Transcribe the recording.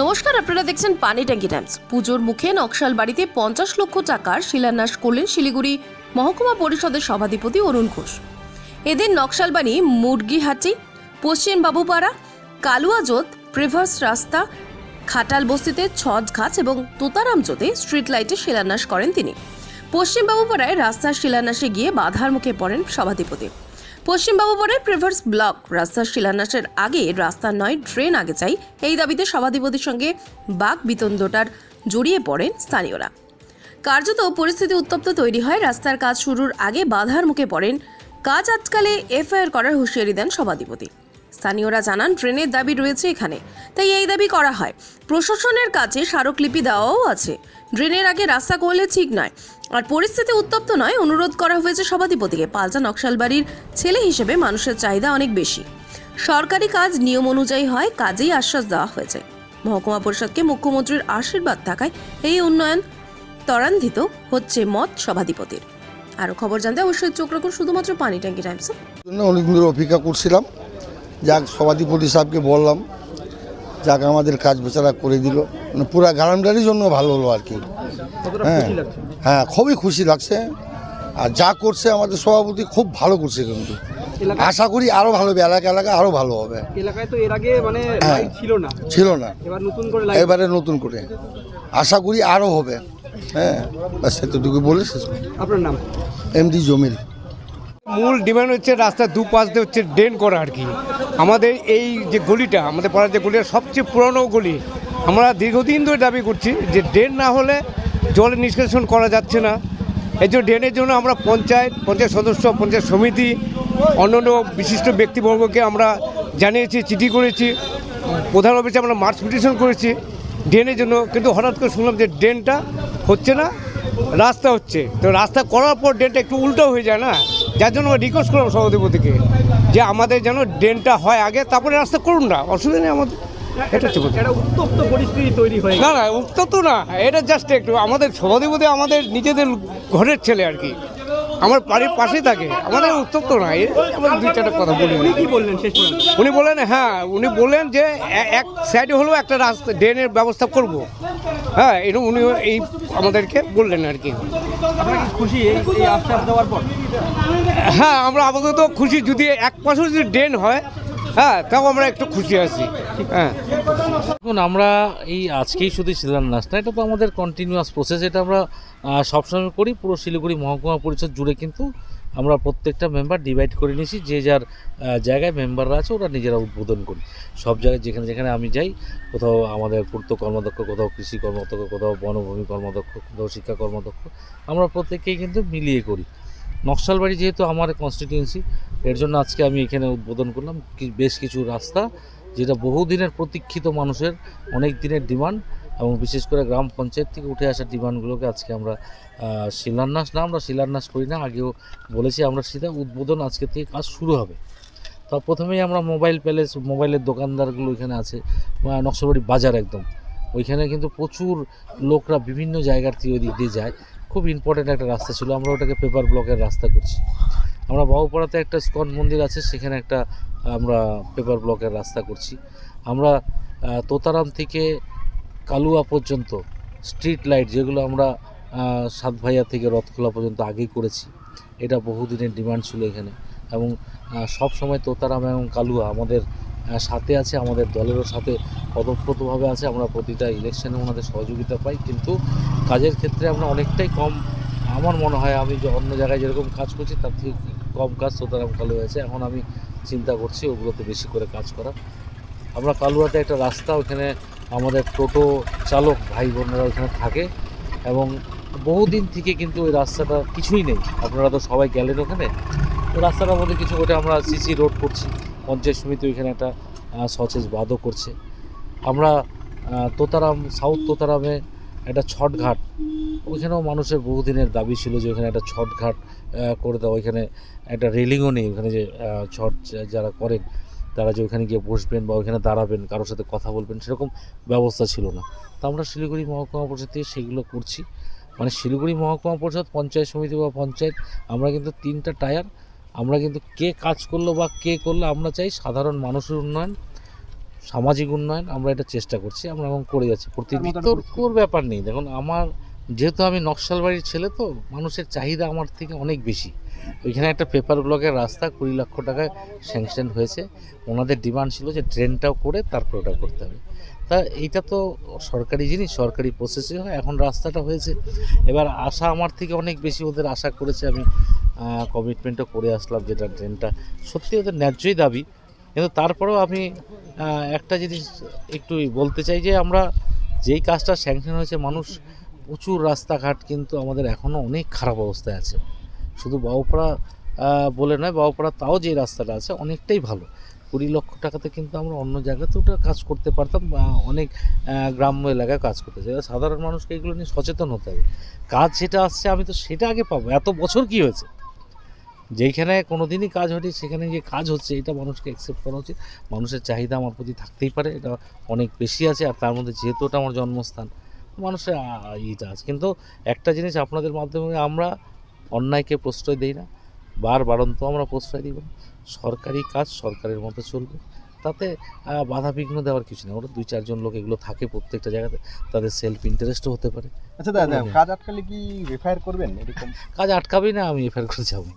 নমস্কার, আপনারা দেখছেন পানি ট্যাঙ্কি টাইমস। পুজোর মুখে নকশাল বাড়িতে পঞ্চাশ লক্ষ টাকার শিলান্যাস করলেন শিলিগুড়ি মহকুমা পরিষদের সভাধিপতি অরুণ ঘোষ। এদিন নকশালবাড়ি মুরগিহাটি পশ্চিম বাবুপাড়া কালুয়াজোত প্রেভার্স রাস্তা, খাটাল বস্তিতে ছজ ঘাট এবং তোতারামজোতে স্ট্রিট লাইটে শিলান্যাস করেন তিনি। পশ্চিম বাবুপাড়ায় রাস্তার শিলান্যাসে গিয়ে বাধার মুখে পড়েন সভাধিপতি। পশ্চিমবাবুপুরের প্রেভার্স ব্লক রাস্তার শিলান্যাসের আগে রাস্তা নয় ড্রেন আগে চাই। এই দাবিতে সভাধিপতির সঙ্গে বাঘ বিতণ্ডটার জড়িয়ে পড়েন স্থানীয়রা। কার্যত পরিস্থিতি উত্তপ্ত তৈরি হয়। রাস্তার কাজ শুরুর আগে বাধার মুখে পড়েন। কাজ আজকালে এফআইআর করার হুঁশিয়ারি দেন সভাধিপতি। স্থানীয়রা জানান, ট্রেনের দাবি রয়েছে এখানে, তাই এই দাবি করা হয়। প্রশাসনের কাছে স্মারকলিপি দেওয়াও আছে। ড্রেনের আগে রাস্তা করলে ঠিক নয়। আর পরিস্থিতি উত্তপ্ত নয়, অনুরোধ করা হয়েছে সভাধিপতিকে। পাল্টা নকশালবাড়ির ছেলে হিসেবে মানুষের চাহিদা অনেক বেশি। সরকারি কাজ নিয়ম অনুযায়ী হয়, কাজেই আশ্বাস দেওয়া হয়েছে। মহকুমা পরিষদকে মুখ্যমন্ত্রীর আশীর্বাদ থাকায় এই উন্নয়ন ত্বরান্বিত হচ্ছে মত সভাধিপতির। আরও খবর জানতে অবশ্যই চোখ রাখুন শুধুমাত্র পানি ট্যাঙ্কি টাইমসে। ধরে অপেক্ষা করছিলাম। যাক সভাধিপতি সাহেবকে বললাম যাক আমাদের কাজ বেচারা করে দিল। মানে পুরা গ্রামটারই জন্য ভালো হলো আর কি। হ্যাঁ হ্যাঁ খুবই খুশি লাগছে। আর যা করছে আমাদের সভাপতি খুব ভালো করছে কিন্তু। আশা করি আরও ভালো হবে এলাকা এলাকা আরও ভালো হবে। এলাকায় তো এর আগে মানে হ্যাঁ। ছিল না। ছিল না। এবার নতুন করে এবারে নতুন করে। আশা করি আরও হবে। হ্যাঁ সেতটুকু বলে শেষ আপনার নাম? এমডি জমিল। মূল ডিমান্ড হচ্ছে রাস্তার দুপাশ দিয়ে হচ্ছে ড্রেন করা আর কি। আমাদের এই যে গলিটা, আমাদের পাড়ার যে গলিটা, সবচেয়ে পুরনো গলি। আমরা দীর্ঘদিন ধরে দাবি করছি যে ড্রেন না হলে জল নিষ্কাশন করা যাচ্ছে না। এই জন্য ড্রেনের জন্য আমরা পঞ্চায়েত পঞ্চায়েত সদস্য, পঞ্চায়েত সমিতি, অন্যান্য বিশিষ্ট ব্যক্তিবর্গকে আমরা জানিয়েছি, চিঠি করেছি, প্রধান অফিসে আমরা মার্চ পিটিশন করেছি। ড্রেনের জন্য কিন্তু হঠাৎ করে শুনলাম যে ড্রেনটা হচ্ছে না। রাস্তা হচ্ছে। তো রাস্তা করার পর ড্রেনটা একটু উল্টো হয়ে যায় না? যার জন্য আমরা রিকোয়েস্ট করলাম সভাধিপতিকে যে আমাদের যেন ড্রেনটা হয় আগে তারপরে রাস্তা করুন না। অসুবিধা নেই আমাদের। এটা হচ্ছে উত্তপ্ত পরিস্থিতি তৈরি হয় না না উত্তপ্ত না। এটা জাস্ট একটু আমাদের সভাধিপতি আমাদের নিজেদের ঘরের ছেলে আর কি। আমার বাড়ির পাশেই থাকে। আমাদের উত্তপ্ত না আমাদের দুই চারটা কথা বলি। উনি কি বললেন শেষ উনি বললেন হ্যাঁ উনি বললেন যে এক সাইডে হলেও একটা রাস্তা ড্রেনের ব্যবস্থা করব। হ্যাঁ এটা উনি এই আমাদেরকে বললেন আর কি। খুশি এই এই আশ্বাস দেওয়ার পর? হ্যাঁ আমরা আপাতত খুশি। যদি এক পাশে যদি ড্রেন হয় হ্যাঁ তাও আমরা একটু খুশি আছি। হ্যাঁ। দেখুন, আমরা এই আজকেই শুধু শিলান্যাস না, এটা তো আমাদের কন্টিনিউয়াস প্রসেস এটা আমরা সবসময় করি, পুরো শিলিগুড়ি মহকুমা পরিষদ জুড়ে কিন্তু আমরা প্রত্যেকটা মেম্বার ডিভাইড করে নিয়েছি, যে যার জায়গায় মেম্বাররা আছে, ওরা নিজেরা উদ্বোধন করি। সব জায়গায় যেখানে যেখানে আমি যাই, কোথাও আমাদের পূর্ত কর্মদক্ষ কোথাও কৃষি কর্মদক্ষ কোথাও বনভূমি কর্মদক্ষ কোথাও শিক্ষা কর্মদক্ষ আমরা প্রত্যেককেই কিন্তু মিলিয়ে করি। নকশালবাড়ি যেহেতু আমার কনস্টিটিউয়েন্সি এর জন্য আজকে আমি এখানে উদ্বোধন করলাম বেশ কিছু রাস্তা যেটা বহুদিনের প্রতীক্ষিত মানুষের অনেক দিনের ডিমান্ড এবং বিশেষ করে গ্রাম পঞ্চায়েত থেকে উঠে আসা ডিমান্ডগুলোকে আজকে আমরা শিলান্যাস না, আমরা শিলান্যাস করি না, আগেও বলেছি আমরা সেটা উদ্বোধন আজকে থেকে কাজ শুরু হবে। তো প্রথমেই আমরা মোবাইল প্যালেস, মোবাইলের দোকানদারগুলো এখানে আছে নকশাবাড়ি বাজার একদম। ওইখানে কিন্তু প্রচুর লোকরা বিভিন্ন জায়গার থেকে ওই দিয়ে যায়। খুব ইম্পর্ট্যান্ট একটা রাস্তা ছিল, আমরা ওটাকে পেপার ব্লকের রাস্তা করছি। আমরা বাবুপাড়াতে একটা স্কন মন্দির আছে সেখানে একটা আমরা পেপার ব্লকের রাস্তা করছি। আমরা তোতারাম থেকে কালুয়া পর্যন্ত স্ট্রিট লাইট যেগুলো আমরা আহ, সাত ভাইয়া থেকে রথখোলা পর্যন্ত আগেই করেছি এটা বহুদিনের ডিমান্ড ছিল এখানে। এবং সব সময় তোতারাম এবং কালুয়া আমাদের সাথে আছে আমাদের দলেরও সাথে পদপ্রতভাবে আছে আমরা প্রতিটা ইলেকশনে ওনাদের সহযোগিতা পাই। কিন্তু কাজের ক্ষেত্রে আমরা অনেকটাই কম আমার মনে হয় আমি অন্য জায়গায় যেরকম কাজ করছি তার থেকে কম কাজ তোতারাম কালু হয়েছে। এখন আমি চিন্তা করছি ওগুলোতে বেশি করে কাজ করা। আমরা কালুয়াতে একটা রাস্তা ওখানে আমাদের টোটো চালক ভাই বোনেরা ওখানে থাকে এবং বহুদিন থেকে কিন্তু ওই রাস্তাটা কিছুই নেই। আপনারা তো সবাই গেলেন ওখানে। তো রাস্তাটার মধ্যে কিছু ওটা আমরা সিসি রোড করছি। পঞ্চায়েত সমিতি ওইখানে একটা সচেজ বাদও করছে। আমরা তোতারাম সাউথ তোতারামে একটা ছটঘাট। ওইখানেও মানুষের বহুদিনের দাবি ছিল যে ওখানে একটা ছটঘাট করে দেওয়া। ওইখানে একটা রেলিংও নেই। ওখানে যে ছট যারা করেন, তারা যে ওখানে গিয়ে বসবেন বা ওইখানে দাঁড়াবেন, কারোর সাথে কথা বলবেন, সেরকম ব্যবস্থা ছিল না। তো আমরা শিলিগুড়ি মহকুমা পরিষদ থেকে সেগুলো করছি। মানে শিলিগুড়ি মহকুমা পরিষদ, পঞ্চায়েত সমিতি বা পঞ্চায়েত, আমরা কিন্তু তিনটা টায়ার। আমরা কিন্তু কে কাজ করল বা কে করল, আমরা চাই সাধারণ মানুষের উন্নয়ন। সামাজিক উন্নয়ন আমরা এটা চেষ্টা করছি আমরা এখন করে যাচ্ছি। প্রতিনিধিত্বর ব্যাপার নেই। দেখুন আমার যেহেতু আমি নকশাল বাড়ির ছেলে তো মানুষের চাহিদা আমার থেকে অনেক বেশি। ওইখানে একটা পেপার ব্লকের রাস্তা কুড়ি লক্ষ টাকায় স্যাংশন হয়েছে। ওনাদের ডিমান্ড ছিল যে ড্রেনটাও করে তারপর ওটা করতে হবে। তা এইটা তো সরকারি জিনিস সরকারি প্রসেসে হয়। এখন রাস্তাটা হয়েছে। এবার আশা আমার থেকে অনেক বেশি ওদের আশা করেছে আমি কমিটমেন্টও করে আসলাম যেটা ড্রেনটা সত্যি ওদের ন্যায্যই দাবি। কিন্তু তারপরেও আমি একটা জিনিস একটু বলতে চাই যে আমরা যেই কাজটা স্যাংশন হয়েছে, মানুষ প্রচুর রাস্তাঘাট কিন্তু আমাদের এখনও অনেক খারাপ অবস্থায় আছে। শুধু বাউপাড়া বলে নয়, বাউপাড়া তাও যে রাস্তাটা আছে অনেকটাই ভালো। কুড়ি লক্ষ টাকাতে কিন্তু আমরা অন্য জায়গাতে ওটা কাজ করতে পারতাম বা অনেক গ্রাম্য এলাকায় কাজ করতে চাই। সাধারণ মানুষকে এগুলো নিয়ে সচেতন হতে হবে। কাজ যেটা আসছে আমি তো সেটা আগে পাবো। এত বছর কি হয়েছে? যেইখানে কোনো দিনই কাজ হয়নি সেখানে যে কাজ হচ্ছে এটা মানুষকে অ্যাকসেপ্ট করা উচিত। মানুষের চাহিদা আমার প্রতি থাকতেই পারে এটা অনেক বেশি আছে আর তার মধ্যে যেহেতু ওটা আমার জন্মস্থান মানুষের ইটা আছে। কিন্তু একটা জিনিস আপনাদের মাধ্যমে আমরা অন্যায়কে প্রশ্রয় দিই না বার বারন্ত আমরা প্রশ্রয় দিব না। সরকারি কাজ সরকারের মতো চলবে তাতে বাধা বিঘ্ন দেওয়ার কিছু নেই। ওরা দুই চারজন লোক এগুলো থাকে প্রত্যেকটা জায়গাতে তাদের সেলফ ইন্টারেস্টও হতে পারে। আচ্ছা দাদা কাজ আটকালে কি রেফায়ার করবেন এরকম? কাজ আটকাবেই না আমি এফআইআর করে যাব